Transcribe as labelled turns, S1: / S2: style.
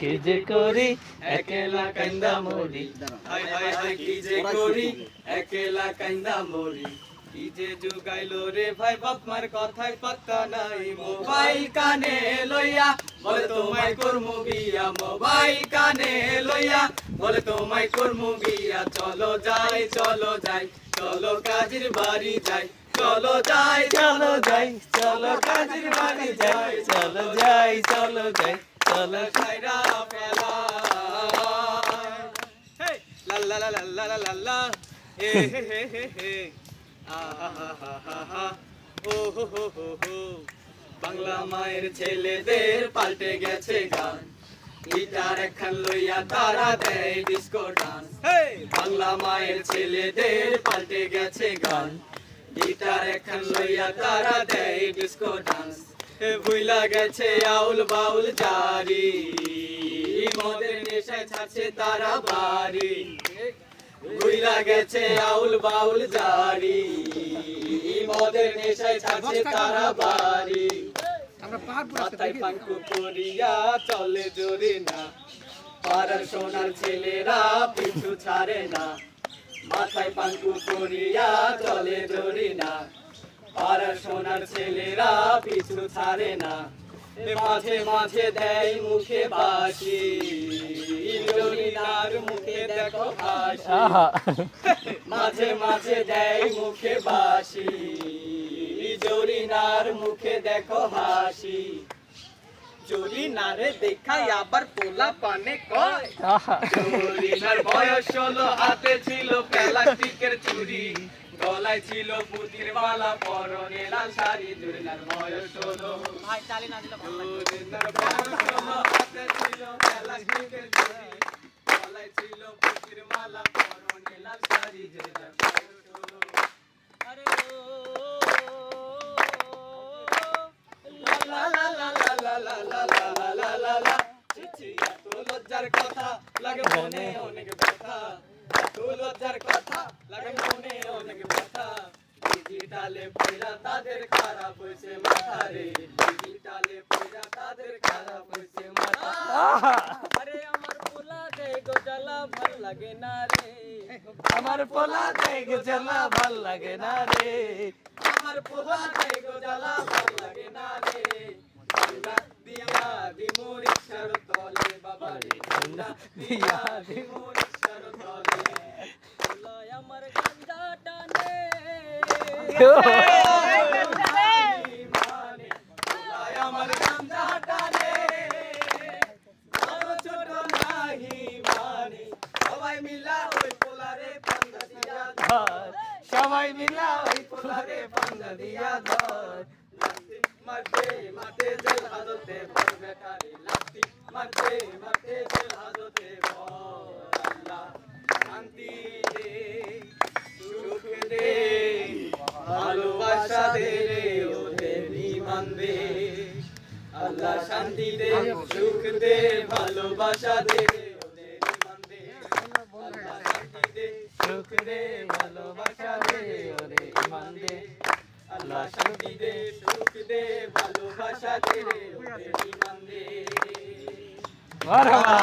S1: কি যে করি? একলা কান্দা মরি
S2: হাই হাই হাই কি যে করি? একলা কান্দা মরি কি যে যুগাইলো রে ভাই বাপমার কথায় পাত্তা নাই। মোবাইল কানে লইয়া বলে তোমায় করমু বিয়া মোবাইল কানে লইয়া বলে তোমায় করমু বিয়া চলো যাই চলো যাই চলো কাজের বাড়ি যাই। চলো যাই
S1: চলো যাই চলো কাজের বাড়ি যাই চলো যাই চলো যাই চলো
S2: খাইরা ফেলা। লা হো হো হো বাংলা মায়ের ছেলেদের পাল্টে গেছে গান। গিটার এখন লইয়া তারা দেয় ডিসকো ডান্স। বাংলা মায়ের ছেলেদের পাল্টে গেছে গান। গিটার একখান লইয়া তারা দেয় ডিস্কো ডান্স ভুইলা গেছে আউল বাউল জারি। মদের নেশায় ছাড়ছে তারা বাড়ি। ভুইলা গেছে আউল বাউল জারি। মদের নেশায় ছাড়ছে তারা বাড়ি। মাথায় পাঙ্কু পরিয়া চলে জোরে না। পাড়ার সোনার ছেলেরা পিছু ছাড়ে না। মাথায় পাঙ্কু করিয়া চলে জোরে না। পাড়ার সোনার ছেলেরা পিছু ছাড়ে না। মাঝে মাঝে দেয় মুখে বাসি ইন্দ্রনীলার মুখে দেখো হাসি। মাঝে মাঝে দেয় মুখে বাসি জরিনার মুখে দেখো হাসি। জরিনারে দেখাই আবার পোলা পানে কয়। বয়স হলো হাতে ছিল প্লাস্টিকের চুড়ি গলায় ছিল পুতির মালা পরনে লাল শাড়ি। জরিনার বয়স হলো
S3: ভাই তালি না দিলে ভালো
S2: বয়স হলো হাতে ছিল প্লাস্টিকের চুড়ি গলায় ছিল পুতির মালা পরনে লাল শাড়ি। জরিনার বয়স হলো ছি ছি এত লজ্জার কথা লাগে মনে অনেক ব্যথা এত লজ্জার কথা লাগে মনে অনেক ব্যথা ডিজিটালে পয়রা তাদের খারাপ হয়েছে মাথা রে ডিজিটালে পয়রা তাদের খারাপ হয়েছে মাথা
S1: আহা
S3: আরে আমার পোলা দে গো জ্বালা ভাল লাগে না রে
S1: আমার পোলা দেখ জ্বালা ভাল লাগে না রে
S2: আমার পোলা যাই গো জ্বালা ভাল লাগে না রে ঠান্ডা দিয়া দিয়া দিমুন তলে
S3: আমার
S2: কান্দা সবাই মিলা ওই পোলারে পাঙ্গা দিয়া
S1: ধর।
S2: মাঠে মাঠে জেল হাজতে পড়বে কারে? শান্তি দে দে ভালোবাসা দে রে ওদের ইমান দে আল্লাহ শান্তি দে সুখ দে ভালোবাসা দে ওদের ইমান দে আল্লাহ শান্তি দে সুখ দে ভালোবাসা দে ওরে ইমান দে আল্লাহ শান্তি দে দে ভালোবাসা দে রে ওরে ইমান দে
S1: வாரவா